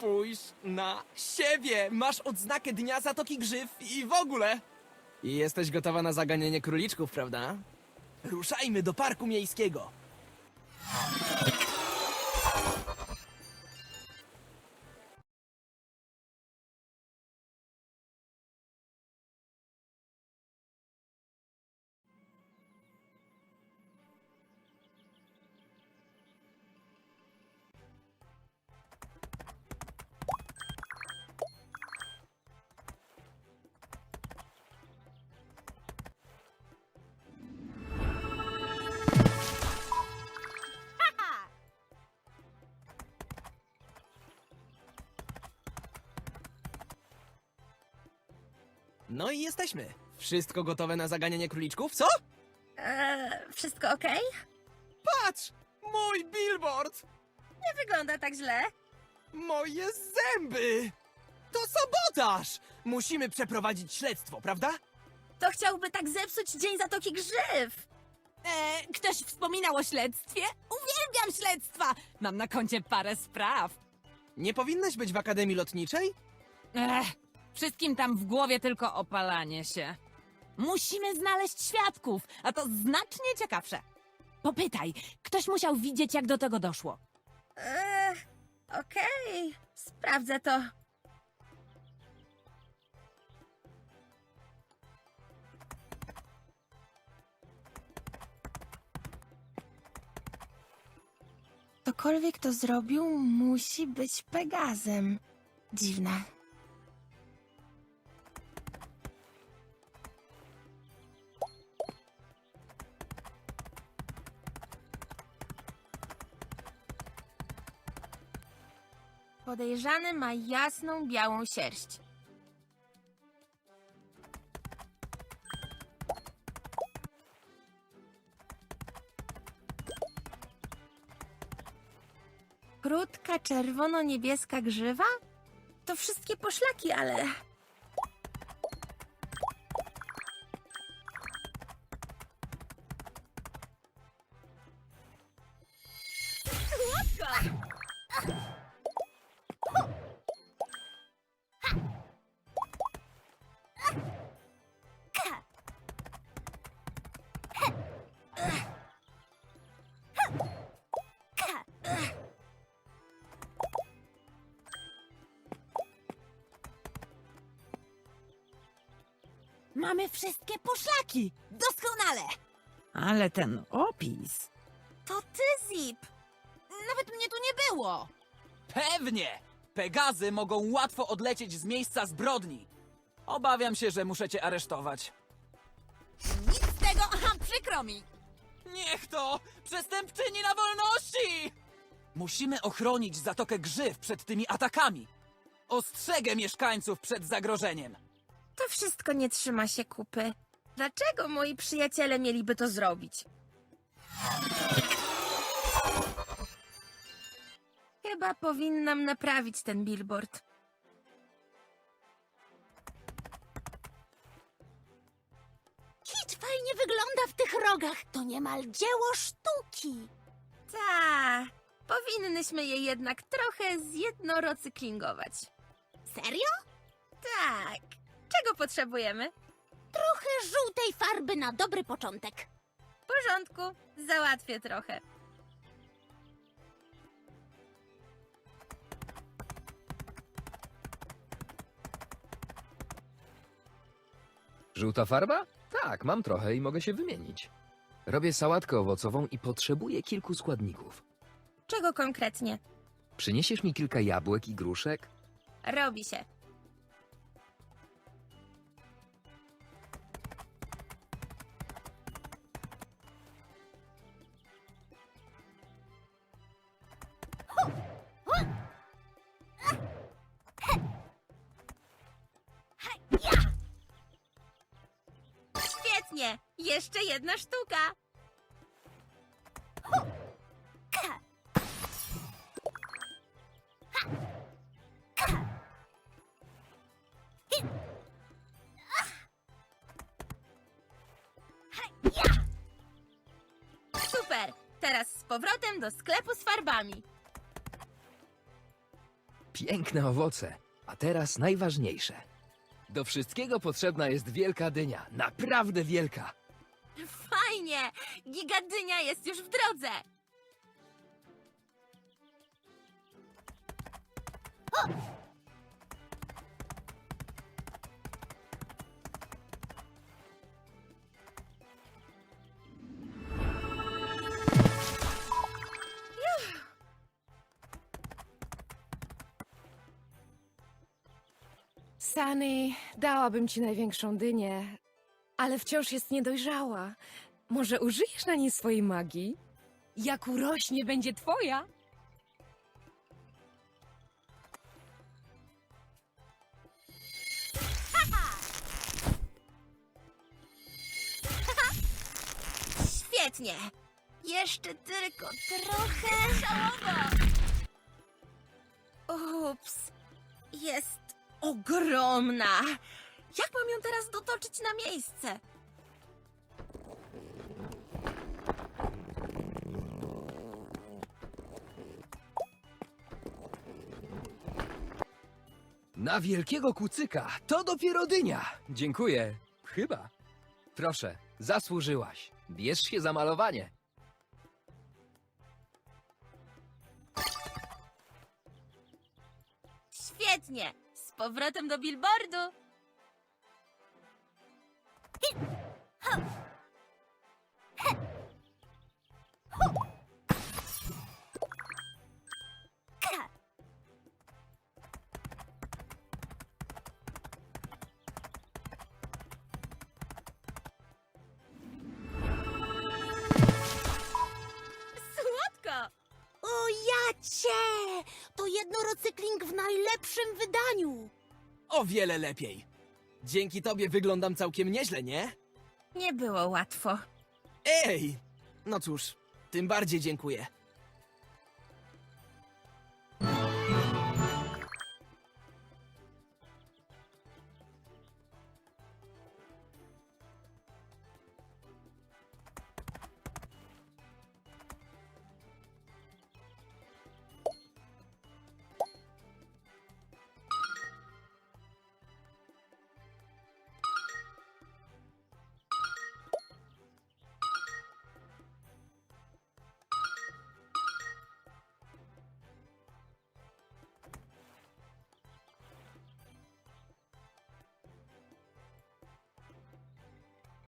Spójrz na siebie! Masz odznakę Dnia Zatoki Grzyw i w ogóle! I jesteś gotowa na zaganianie króliczków, prawda? Ruszajmy do parku miejskiego. No i jesteśmy. Wszystko gotowe na zaganianie króliczków, co? Eee, wszystko okej? Patrz! Mój billboard! Nie wygląda tak źle. Moje zęby! To sabotaż! Musimy przeprowadzić śledztwo, prawda? To chciałby tak zepsuć Dzień Zatoki Grzyw. E, ktoś wspominał o śledztwie? Uwielbiam śledztwa! Mam na koncie parę spraw. Nie powinnaś być w Akademii Lotniczej? Ech, wszystkim tam w głowie tylko opalanie się. Musimy znaleźć świadków, a to znacznie ciekawsze. Popytaj, ktoś musiał widzieć, jak do tego doszło. Eee, okej. Sprawdzę to. Ktokolwiek to zrobił, musi być Pegazem. Dziwne. Podejrzany ma jasną, białą sierść. Krótka, czerwono-niebieska grzywa? To wszystkie poszlaki, ale... Mamy wszystkie poszlaki! Doskonale! Ale ten opis... To ty, Zip! Nawet mnie tu nie było! Pewnie! Pegazy mogą łatwo odlecieć z miejsca zbrodni. Obawiam się, że muszę cię aresztować. Nic z tego, aha, przykro mi! Niech to! Przestępczyni na wolności! Musimy ochronić Zatokę Grzyw przed tymi atakami. Ostrzegę mieszkańców przed zagrożeniem. To wszystko nie trzyma się kupy. Dlaczego moi przyjaciele mieliby to zrobić? Chyba powinnam naprawić ten billboard. Kit fajnie wygląda w tych rogach. To niemal dzieło sztuki. Ta, powinnyśmy je jednak trochę zjednorocyklingować. Serio? Tak. Czego potrzebujemy? Trochę żółtej farby na dobry początek. W porządku, załatwię trochę. Żółta farba? Tak, mam trochę i mogę się wymienić. Robię sałatkę owocową i potrzebuję kilku składników. Czego konkretnie? Przyniesiesz mi kilka jabłek i gruszek? Robi się. Świetnie! Jeszcze jedna sztuka! Super! Teraz z powrotem do sklepu z farbami. Piękne owoce. A teraz najważniejsze. Do wszystkiego potrzebna jest wielka dynia. Naprawdę wielka. Fajnie! Gigadynia jest już w drodze! Sunny, dałabym ci największą dynię, ale wciąż jest niedojrzała. Może użyjesz na niej swojej magii? Jak urośnie, będzie twoja. Świetnie! Jeszcze tylko trochę. Ups. Jest ogromna. Jak mam ją teraz dotoczyć na miejsce? Na wielkiego kucyka to dopiero dynia. Dziękuję. Chyba. Proszę, zasłużyłaś. Bierz się za malowanie. Świetnie! Powrotem do billboardu! W najlepszym wydaniu! O wiele lepiej. Dzięki tobie wyglądam całkiem nieźle, nie? Nie było łatwo. Ej! No cóż, tym bardziej dziękuję.